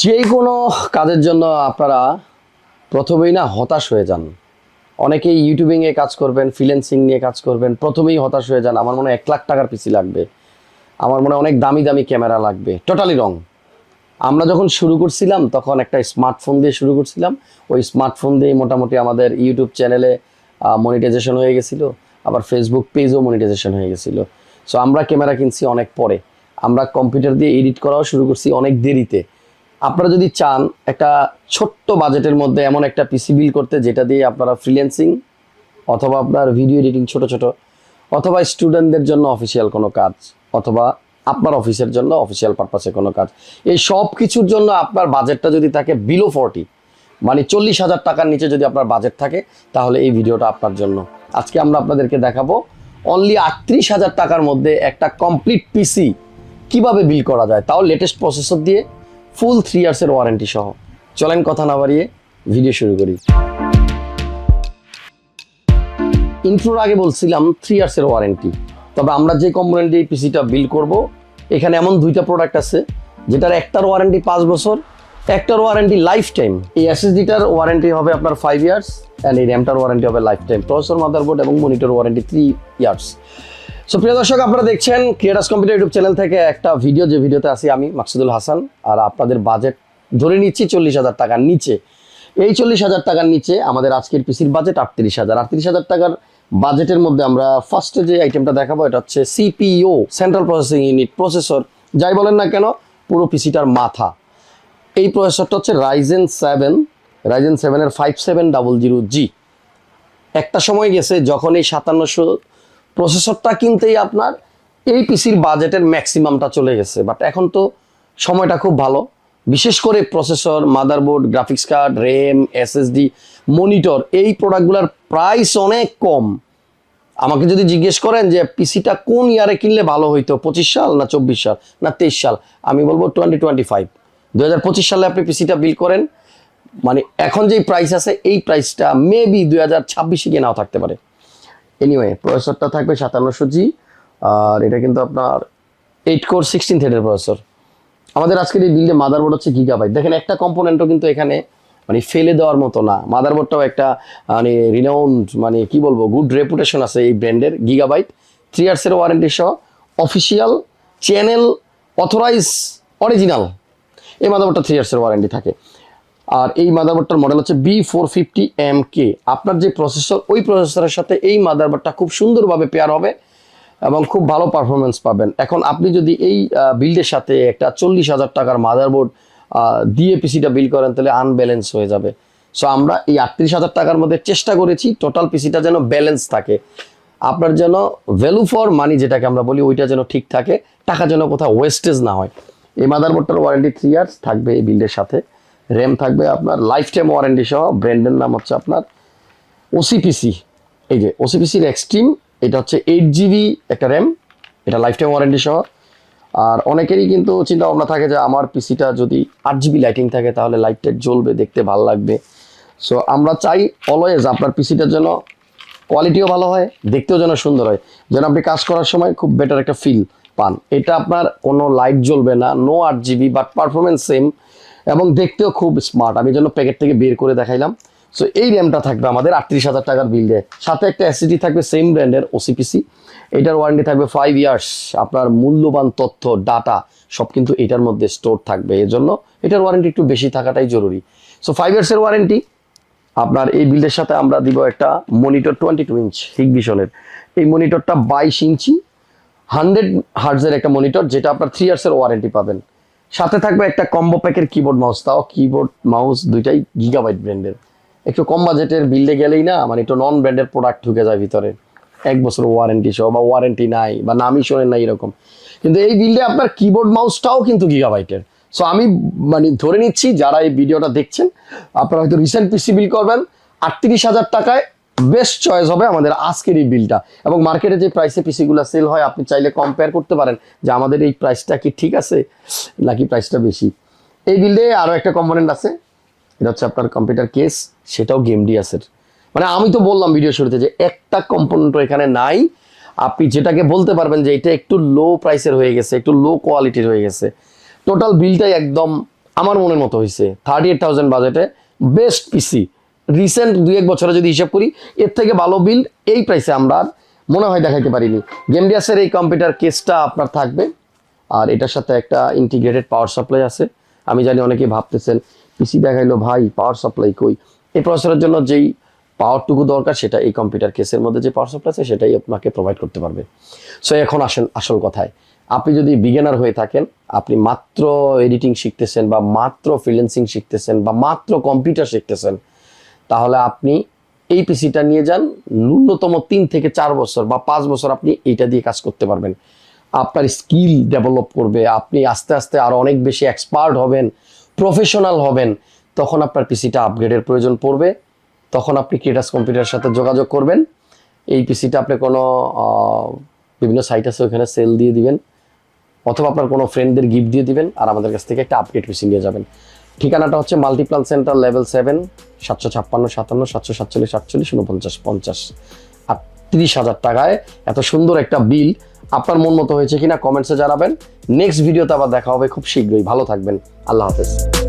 যে কোনো কাজের জন্য আপনারা প্রথমেই না হতাশ হয়ে যান। অনেকেই ইউটিউবিংয়ে কাজ করবেন ফ্রিল্যান্সিং নিয়ে কাজ করবেন, প্রথমেই হতাশ হয়ে যান। আমার মনে হয় এক লাখ টাকার পিসি লাগবে। আমার মনে অনেক দামি দামি ক্যামেরা লাগবে। টোটালি রং আমরা যখন শুরু করছিলাম, তখন একটা স্মার্টফোন দিয়ে শুরু করছিলাম। ওই স্মার্টফোন দিয়ে মোটামুটি আমাদের ইউটিউব চ্যানেলে মনিটাইজেশন হয়ে গেছিল। আবার ফেসবুক পেজও মনিটাইজেশন হয়ে গেছিল। সো আমরা ক্যামেরা কিনছি অনেক পরে। আমরা কম্পিউটার দিয়ে এডিট করাও শুরু করছি অনেক দেরিতে। আপনারা যদি চান একটা ছোট্ট বাজেটের মধ্যে এমন একটা পিসি বিল করতে, যেটা দিয়ে আপনারা ফ্রিল্যান্সিং অথবা আপনার ভিডিও এডিটিং ছোট ছোট, অথবা স্টুডেন্টদের জন্য অফিসিয়াল কোনো কাজ, অথবা আপনার অফিসের জন্য অফিসিয়াল পারপাসে কোনো কাজ, এই সব কিছুর জন্য আপনার বাজেটটা যদি থাকে বিলো ফর্টি মানে চল্লিশ হাজার টাকার নিচে যদি আপনার বাজেট থাকে, তাহলে এই ভিডিওটা আপনার জন্য। আজকে আমরা আপনাদেরকে দেখাবো অনলি আটত্রিশ হাজার টাকার মধ্যে একটা কমপ্লিট পিসি কীভাবে বিল করা যায়, তাও লেটেস্ট প্রসেসর দিয়ে ফুল থ্রি ইয়ার্সের ওয়ারেন্টি সহ। চলেন কথা না বাড়িয়ে ভিডিও শুরু করি। ইন্ট্রোর আগে বলছিলাম থ্রি ইয়ার্সের ওয়ারেন্টি। তবে আমরা যে কম্পোনেন্ট দিয়ে পিসিটা বিল করব, এখানে এমন দুইটা প্রোডাক্ট আছে, যেটার একটার ওয়ারেন্টি পাঁচ বছর, একটার ওয়ারেন্টি লাইফ টাইম এই এসএসডিটার ওয়ারেন্টি হবে আপনার ফাইভ ইয়ার্স অ্যান্ড এই র্যামটার ওয়ারেন্টি হবে লাইফ টাইম প্রসেসর মাদারবোর্ড এবং monitor warranty three years so প্রিয় দর্শক, আপনারা দেখছেন ক্রিয়েটার্স কম্পিউটার ইউটিউব চ্যানেল থেকে একটা ভিডিও যে ভিডিওতে আছি আমি, মাকসুদুল হাসান, আর আপনাদের বাজেট ধরে নিচ্ছি চল্লিশ হাজার টাকার নিচে। এই চল্লিশ হাজার টাকার নিচে আমাদের আজকের পিসির বাজেট আটত্রিশ হাজার। আটত্রিশ হাজার টাকার বাজেটের মধ্যে আমরা ফার্স্টে যে আইটেমটা দেখাবো, এটা হচ্ছে CPU central processing unit processor যাই বলেন না কেন, পুরো পিসিটার মাথা। এই প্রসেসরটা হচ্ছে রাইজেন সেভেন রাইজেন সেভেনের five seven double zero G একটা সময় গেছে যখন এই সাতান্নশো প্রসেসরটা কিনতেই আপনার এই পিসির বাজেটের ম্যাক্সিমামটা চলে গেছে। বাট এখন তো সময়টা খুব ভালো। বিশেষ করে processor, motherboard, graphics card, RAM, SSD, monitor, এই প্রোডাক্টগুলোর প্রাইস অনেক কম। আমাকে যদি জিজ্ঞেস করেন যে পিসিটা কোন ইয়ারে কিনলে ভালো হইতো, পঁচিশ সাল না চব্বিশ সাল না তেইশ সাল, আমি বলব টোয়েন্টি টোয়েন্টি ফাইভ। দু হাজার পঁচিশ সালে আপনি পিসিটা বিল করেন মানে এখন যেই প্রাইস আছে, এই প্রাইসটা মেবি দুই হাজার ছাব্বিশে গিয়ে নাও থাকতে পারে। এনিওয়ে প্রসেসরটা থাকবে সাতান্নশো জি আর এটা কিন্তু আপনার এইট কোর সিক্সটিন থ্রেডের প্রসেসর আমাদের আজকের এই বিল্ডে মাদারবোর্ড হচ্ছে গিগাবাইট দেখেন একটা কম্পোনেন্টও কিন্তু এখানে মানে ফেলে দেওয়ার মতো না। মাদারবোর্ডটাও একটা মানে রিনাউন্ড মানে কি বলব গুড রেপুটেশন আছে এই ব্র্যান্ডের গিগাবাইট থ্রি ইয়ার্সের ওয়ারেন্টি সহ অফিসিয়াল চ্যানেল অথরাইজ অরিজিনাল এই মাদারবোর্ডটা থ্রি ইয়ার্সের ওয়ারেন্টি থাকে। আর এই মাদারবোর্ডটার মডেল হচ্ছে B four fifty M K আপনার যে প্রসেসর ওই প্রসেসরের সাথে এই মাদারবোর্ডটা খুব সুন্দরভাবে পেয়ার হবে এবং খুব ভালো পারফরমেন্স পাবেন। এখন আপনি যদি এই বিল্ডের সাথে একটা চল্লিশ হাজার টাকার মাদারবোর্ড দিয়ে পিসিটা বিল করেন, তাহলে আনব্যালেন্স হয়ে যাবে। সো আমরা এই আটত্রিশ হাজার টাকার মধ্যে চেষ্টা করেছি টোটাল পিসিটা যেন ব্যালেন্স থাকে। আপনার যেন ভ্যালু ফর মানি যেটাকে আমরা বলি, ওইটা যেন ঠিক থাকে, টাকা যেন কোথাও ওয়েস্টেজ না হয়। এই মাদারবোর্ডটার ওয়ারেন্টি থ্রি ইয়ার্স থাকবে এই বিল্ডের সাথে। র্যাম থাকবে আপনার লাইফ টাইম ওয়ারেন্টি সহ, ব্র্যান্ডের নাম হচ্ছে আপনার ওসিপিসি এই যে ওসিপিসির এক্সট্রিম এটা হচ্ছে এইট জিবি একটা র্যাম, এটা লাইফ টাইম ওয়ারেন্টি সহ। আর অনেকেরই কিন্তু চিন্তা ভাবনা থাকে যে আমার পিসিটা যদি আট জিবি লাইটিং থাকে, তাহলে লাইট টাইট জ্বলবে, দেখতে ভালো লাগবে। সো আমরা চাই অলওয়েজ আপনার পিসিটার জন্য কোয়ালিটিও ভালো হয়, দেখতেও যেন সুন্দর হয়। যেন আপনি কাজ করার সময় খুব বেটার একটা ফিল পান। এটা আপনার কোনো লাইট জ্বলবে না নো আট জিবি বাট পারফরমেন্স সেম এবং দেখতেও খুব স্মার্ট আমি জন্য প্যাকেট থেকে বের করে দেখাইলাম। সো এই র্যামটা থাকবে আমাদের আটত্রিশ হাজার টাকার বিল্ডে সাথে একটা অ্যাসিডি থাকবে সেম ব্র্যান্ডের ওসিপিসি এটার ওয়ারেন্টি থাকবে ফাইভ ইয়ার্স আপনার মূল্যবান তথ্য ডাটা সব কিন্তু এটার মধ্যে স্টোর থাকবে। এর জন্য এটার ওয়ারেন্টি একটু বেশি থাকাটাই জরুরি। সো ফাইভ ইয়ার্সের ওয়ারেন্টি আপনার এই বিল্ডের সাথে আমরা দিব একটা মনিটর টোয়েন্টি টু ইঞ্চ হিগভিশনের এই মনিটরটা বাইশ ইঞ্চি। হান্ড্রেড হার্জের একটা মনিটর যেটা আপনার থ্রি ইয়ার্সের ওয়ারেন্টি পাবেন। সাথে থাকবে একটা কম্বো প্যাকের কিবোর্ড মাউস তাও কিবোর্ড মাউস দুইটাই গিগাবাইট ব্র্যান্ডের একটু কম বাজেটের বিল্ডে গেলেই না মানে একটু নন ব্র্যান্ডের প্রোডাক্ট ঢুকে যায় ভিতরে। এক বছর ওয়ারেন্টি সহ বা ওয়ারেন্টি নাই বা নামই শোনেন না এরকম। কিন্তু এই বিল্ডে আপনার কিবোর্ড মাউসটাও কিন্তু গিগাবাইটের সো আমি মানে ধরে নিচ্ছি, যারা এই ভিডিওটা দেখছেন, আপনারা হয়তো রিসেন্ট পিসি বিল করবেন, আটত্রিশ হাজার টাকায় বেস্ট চয়েস হবে আমাদের আজকের এই বিলটা এবং মার্কেটে যে প্রাইসে পিসিগুলো সেল হয়, আপনি চাইলে কম্পেয়ার করতে পারেন যে আমাদের এই প্রাইসটা কি ঠিক আছে নাকি প্রাইসটা বেশি। এই বিল্ডে আরও একটা কম্পোনেন্ট আছে, এটা হচ্ছে আপনার কম্পিউটার কেস সেটাও গেম ডিএসের মানে আমি তো বললাম ভিডিও শুরুতে যে একটা কম্পোনেন্টও এখানে নাই, আপনি যেটাকে বলতে পারবেন যে এটা একটু লো প্রাইসের হয়ে গেছে, একটু লো কোয়ালিটির হয়ে গেছে। টোটাল বিলটাই একদম আমার মনের মতো হয়েছে থার্টি এইট থাউজেন্ড বাজেটে বেস্ট পিসি রিসেন্ট দুই এক বছরে যদি হিসাব করি, এর থেকে ভালো বিল এই প্রাইসে আমরা মনে হয় দেখাইতে পারিনি। গেমডিয়াসের এই কম্পিউটার কেসটা আপনার থাকবে। আর এটার সাথে একটা ইন্টিগ্রেটেড পাওয়ার সাপ্লাই আছে। আমি জানি অনেকেই ভাবতেছেন, পিসি দেখাইলো, ভাই পাওয়ার সাপ্লাই কই? এই প্রসেসরের জন্য যেই পাওয়ারটুকু দরকার, সেটা এই কম্পিউটার কেসের মধ্যে যে পাওয়ার সাপ্লাই আছে, সেটাই আপনাকে প্রোভাইড করতে পারবে। সো এখন আসেন আসল কথায়। আপনি যদি বিগিনার হয়ে থাকেন, আপনি মাত্র এডিটিং শিখতেছেন বা মাত্র ফ্রিল্যান্সিং শিখতেছেন বা মাত্র কম্পিউটার শিখতেছেন তাহলে আপনি এই পিসিটা নিয়ে যান। ন্যূনতম তিন থেকে চার বছর বা পাঁচ বছর আপনি এইটা দিয়ে কাজ করতে পারবেন। আপনার স্কিল ডেভেলপ করবে, আপনি আস্তে আস্তে আরও অনেক বেশি এক্সপার্ট হবেন প্রফেশনাল হবেন, তখন আপনার পিসিটা আপগ্রেডের প্রয়োজন পড়বে। তখন আপনি ক্রিয়েটাস কম্পিউটারের সাথে যোগাযোগ করবেন। এই পিসিটা আপনি কোনো বিভিন্ন সাইট আছে, ওখানে সেল দিয়ে দিবেন। অথবা আপনার কোনো ফ্রেন্ডদের গিফট দিয়ে দিবেন, আর আমাদের কাছ থেকে একটা আপডেট পিসি নিয়ে যাবেন। ঠিকানাটা হচ্ছে মাল্টিপ্লান সেন্টার লেভেল সেভেন, সাতশো ছাপ্পান্ন, সাতান্ন, সাতশো সাতচল্লিশ সাতচল্লিশ উনপঞ্চাশ পঞ্চাশ। আর তিরিশ হাজার টাকায় এত সুন্দর একটা বিল আপনার মন মতো হয়েছে কিনা কমেন্টসে জানাবেন। নেক্সট ভিডিওতে আবার দেখা হবে খুব শীঘ্রই। ভালো থাকবেন। আল্লাহ হাফেজ।